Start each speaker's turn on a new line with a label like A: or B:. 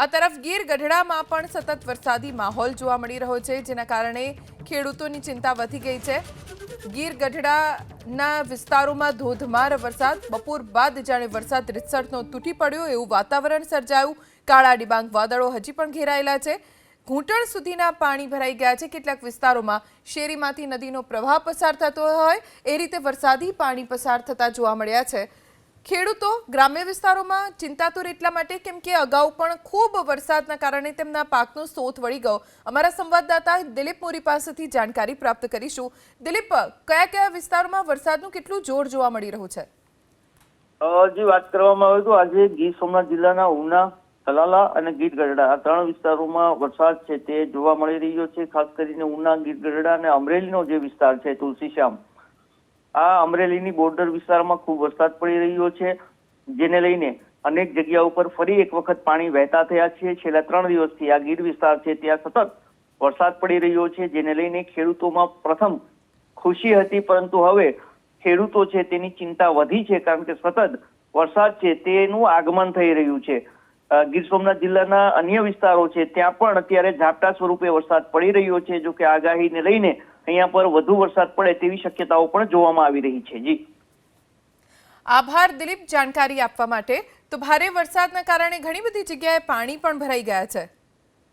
A: આ તરફ ગીર ગઢડામાં પણ સતત વરસાદી માહોલ જોવા મળી રહ્યો છે, જેના કારણે ખેડૂતોની ચિંતા વધી ગઈ છે. ગીર ગઢડાના વિસ્તારોમાં ધોધમાર વરસાદ, બપોર બાદ જાણે વરસાદ રીતસરનો તૂટી પડ્યો એવું વાતાવરણ સર્જાયું. કાળા ડિબાંગ વાદળો હજી પણ ઘેરાયેલા છે. ઘૂંટણ સુધીના પાણી ભરાઈ ગયા છે. કેટલાક વિસ્તારોમાં શેરીમાંથી નદીનો પ્રવાહ પસાર થતો હોય, એ રીતે વરસાદી પાણી પસાર થતા જોવા મળ્યા છે. ખેડૂતો ગ્રામ્ય વિસ્તારોમાં ચિંતાતુર એટલા માટે કેમ કે અગાઉ પણ ખૂબ વરસાદના કારણે તેમના પાકનો સોથ વળી ગયો. અમારા સંવાદદાતા દિલીપ મોરી પાસેથી જાણકારી પ્રાપ્ત કરીશું. દિલીપ, કયા કયા વિસ્તારોમાં વરસાદનું કેટલું જોર જોવા મળી રહ્યું છે?
B: જે વાત કરવામાં આવે તો આજે ગીર સોમનાથ જિલ્લાના ઉના, તલાલા અને ગીર ગઢડા આ ત્રણ વિસ્તારોમાં વરસાદ છે તે જોવા મળી રહ્યો છે, ખાસ કરીને ઉના, ગીર ગઢડા અને અમરેલીનો જે વિસ્તાર છે, તુલસીશ્યામ. આ અમરેલીની બોર્ડર વિસ્તારમાં ખૂબ વરસાદ પડી રહ્યો છે, જેને લઈને અનેક જગ્યા ઉપર ફરી એક વખત પાણી વહેતા થયા છે. છેલ્લા ત્રણ દિવસથી આ ગીર વિસ્તાર છે, ત્યાં સતત વરસાદ પડી રહ્યો છે, જેને લઈને ખેડૂતોમાં પ્રથમ ખુશી હતી, પરંતુ હવે ખેડૂતો છે તેની ચિંતા વધી છે, કારણ કે સતત વરસાદ છે તેનું આગમન થઈ રહ્યું છે. ગીર સોમનાથ જિલ્લાના અન્ય વિસ્તારો છે, ત્યાં પણ અત્યારે ઝાપટા સ્વરૂપે વરસાદ પડી રહ્યો છે જો કે આગાહીને લઈને અહીંયા પર વધુ વરસાદ પડે તેવી શક્યતાઓ પણ જોવામાં આવી રહી છે, જી.
A: આભાર દિલીપ, જાણકારી આપવા માટે. તો ભારે વરસાદના કારણે ઘણી બધી જગ્યાએ પાણી પણ ભરાઈ ગયા છે.